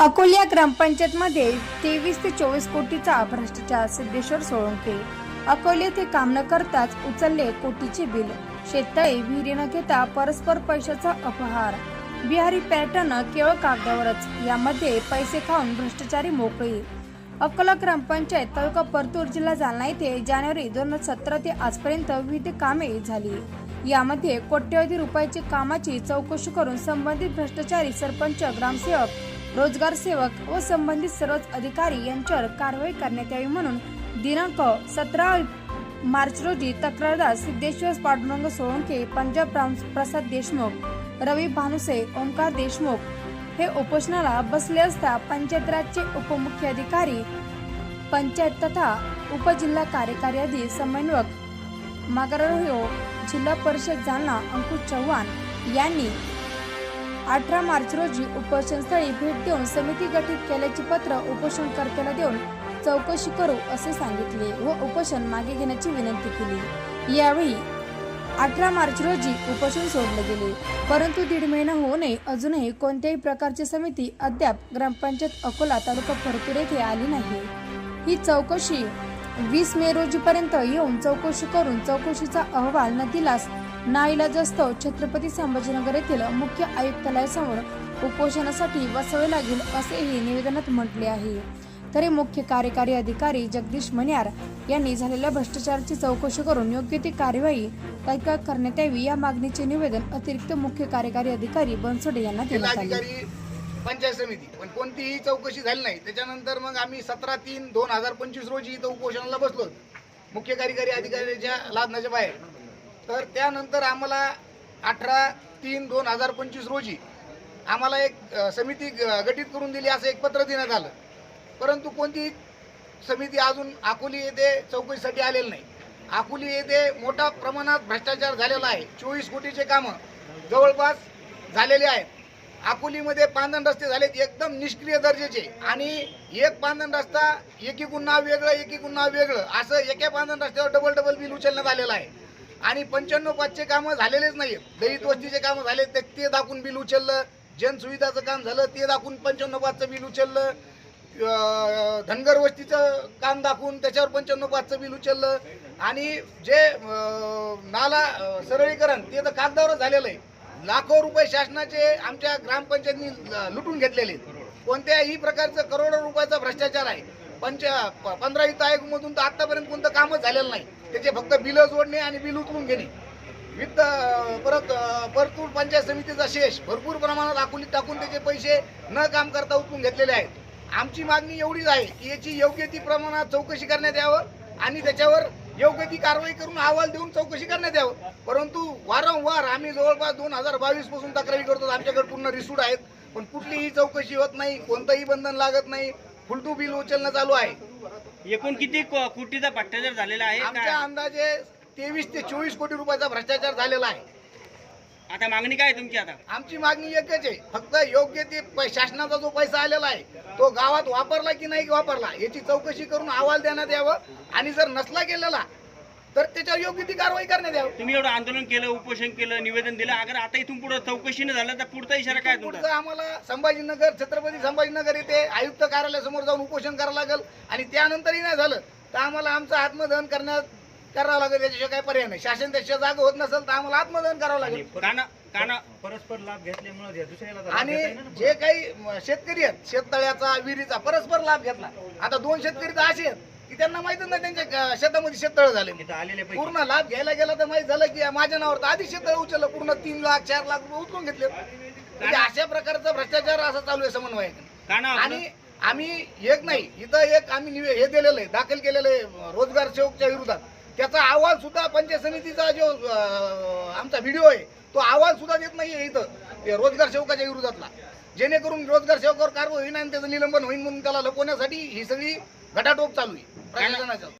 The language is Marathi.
अकोल्या ग्रामपंचायतमध्ये तेवीस ते चोवीस कोटीचा भ्रष्टाचार सिद्धेश्वर सोळंके अकोले ते काम न करताच उचलले कोटीचे बिल. शेततळे विहिरी न घेता परस्पर पैशाचा अपहार. बिहारी पॅटर्न केवळ कागदावरच यामध्ये पैसे खाऊन भ्रष्टाचारी मोकळी. अकोला ग्रामपंचायत तालुका परतूर जिल्हा जालना येथे जानेवारी दोन हजार सतरा ते आजपर्यंत विविध कामे झाली. यामध्ये कोट्यवधी रुपयाची कामाची चौकशी करून संबंधित भ्रष्टाचारी सरपंच ग्रामसेवक रोजगार सेवक व संबंधित सर्वच अधिकारी यांच्यावर कारवाई करण्यात यावी म्हणून दिनांक सतरा मार्च रोजी तक्रारदार सिद्धेश्वर पांडुरंग सोळंके पंजाब प्रसाद देशमुख रवी भानुसे ओंकार देशमुख हे उपोषणाला बसले असता पंचायत राजचे उपमुख्याधिकारी पंचायत तथा उपजिल्हा कार्यकारी अधिकारी समन्वयक मागरो हो, जिल्हा परिषद जालना अंकुश चव्हाण यांनी अठरा मार्च रोजी उपोषणस्थळी भेट देऊन समिती गठीत केल्याचे पत्र उपोषणकर्त्याला देऊन चौकशी करू असे सांगितले व उपोषण मागे घेण्याची विनंती केली. यावेळी अठरा मार्च रोजी उपोषण सोडले गेले. परंतु दीड महिना होऊनही अजूनही कोणत्याही प्रकारची समिती अद्याप ग्रामपंचायत अकोला तालुका फरतूर येथे आली नाही. ही चौकशी वीस मे रोजीपर्यंत येऊन चौकशी करून चौकशीचा अहवाल न दिलास नाईलाजस्तव छत्रपती संभाजीनगर येथील मुख्य आयुक्तालयासमोर उपोषणासाठी बसावे लागेल असेही निवेदनात म्हटले आहे. तरी मुख्य कार्यकारी अधिकारी जगदीश मन्यार यांनी झालेल्या भ्रष्टाचाराची चौकशी करून योग्य ती कार्यवाही तत्काळ करण्यात यावी या मागणीचे निवेदन अतिरिक्त मुख्य कार्यकारी अधिकारी बनसोडे यांना देण्यात आले. पंचायत समिती. पण कोणतीही चौकशी झाली नाही. त्याच्यानंतर मग आम्ही सतरा तीन दोन हजार पंचवीस रोजी इथं उपोषणाला बसलो मुख्य कार्यकारी अधिकाऱ्याच्या लादण्याच्या बाहेर. तर त्यानंतर आम्हाला अठरा तीन दोन हजार पंचवीस रोजी आम्हाला एक समिती ग- गठीत करून दिली असं एक पत्र देण्यात आलं. परंतु कोणती समिती अजून अकोली येथे चौकशीसाठी आलेली नाही. अकोली येथे मोठ्या प्रमाणात भ्रष्टाचार झालेला आहे. चोवीस कोटीचे कामं जवळपास झालेले आहेत. अकोलीमध्ये पांदण रस्ते झालेत एकदम निष्क्रिय दर्जाचे. आणि एक पांदण रस्ता एकीकून नाव वेगळं एकीकून नाव वेगळं असं एका पांदण रस्त्यावर डबल डबल बिल उचलण्यात आलेलं आहे. आणि पंच्याण्णव पाचचे कामं झालेलेच नाहीत दलित वस्तीचे कामं झाले ते ते दाखवून बिल उचललं. जनसुविधाचं काम झालं ते दाखवून पंच्याण्णव पाचचं बिल उचललं. धनगर वस्तीचं काम दाखवून त्याच्यावर पंच्याण्णव पाचचं बिल उचललं. आणि जे नाला सरळीकरण ते तर कागदावरच झालेलं आहे. लाखो रुपये शासनाचे आमच्या ग्रामपंचायतनी लुटून घेतलेले आहेत. कोणत्याही प्रकारचं करोडो रुपयाचा भ्रष्टाचार आहे. पंच पंधरा वित्त आयोगमधून तर आतापर्यंत कोणतं कामच झालेलं नाही. त्याचे फक्त बिलं जोडणे आणि बिल उचलून घेणे. वित्त परत परतूर पंचायत समितीचा शेष भरपूर प्रमाणात अकोलीत टाकून त्याचे पैसे न काम करता उचलून घेतलेले आहेत. आमची मागणी एवढीच आहे की याची योग्य ती प्रमाणात चौकशी करण्यात यावं आणि त्याच्यावर योग्य ती कारवाई करून अहवाल देऊन चौकशी करण्यात यावं. परंतु वारंवार आम्ही जवळपास दोन हजार बावीसपासून तक्रारी करतो आमच्याकडे पूर्ण रिसूट आहेत. पण कुठलीही चौकशी होत नाही कोणतंही बंधन लागत नाही फुलटू बिल उचलणं चालू आहे. एकूण किती कोटीचा भ्रष्टाचार झालेला आहे? आमच्या काय? अंदाजे तेवीस ते चोवीस कोटी रुपयाचा भ्रष्टाचार झालेला आहे. आता मागणी काय आहे तुमची आता? आमची मागणी एकच आहे. फक्त योग्य ते पै- शासनाचा जो पैसा आलेला आहे तो गावात वापरला की नाही वापरला याची चौकशी करून अहवाल देण्यात यावं. आणि जर नसला गेलेला तर त्याच्यावर योग्य ती कारवाई करण्यात यावं. तुम्ही एवढं आंदोलन केलं उपोषण केलं निवेदन दिलं अगर आता इथून पुढे चौकशी न झालं तर पुढचा इशारा काय पुढचं आम्हाला संभाजीनगर छत्रपती संभाजीनगर येथे आयुक्त कार्यालयासमोर जाऊन उपोषण करावं लागेल. आणि त्यानंतरही नाही झालं तर आम्हाला आमचं आत्मदहन करण्यात करावं लागेल याच्याशिवाय काही पर्याय नाही. शासन त्याच्या जागा होत नसेल तर आम्हाला आत्मदहन करावं लागेल. काना काना परस्पर लाभ घेतल्यामुळे दुसऱ्याला आणि. जे काही शेतकरी आहेत शेततळ्याचा विहिरीचा परस्पर लाभ घेतला. आता दोन शेतकरी तर असे आहेत. की त्यांना माहितच नाही त्यांच्या शेतामध्ये शेततळ झाले. आलेले पूर्ण लाभ घ्यायला गेला तर माहीत झालं की माझ्या नावावर तर आधी शेततळ उचललं पूर्ण तीन लाख चार लाख रुपये उचलून घेतले. म्हणजे अशा प्रकारचा भ्रष्टाचार असा चालू आहे समन्वय. आणि आम्ही एक नाही इथं एक आम्ही हे दिलेलं आहे दाखल केलेलं आहे रोजगार सेवकच्या विरोधात. त्याचा अहवाल सुद्धा पंचायत समितीचा जो आमचा व्हिडिओ आहे तो अहवाल सुद्धा देत नाहीये इथं रोजगार सेवकाच्या विरोधातला. जेणेकरून रोजगार सेवकावर कारवाई होईन आणि त्याचं निलंबन होईन म्हणून त्याला लपवण्यासाठी ही सगळी घटाटोप चालू आहे. Gracias, Nacho.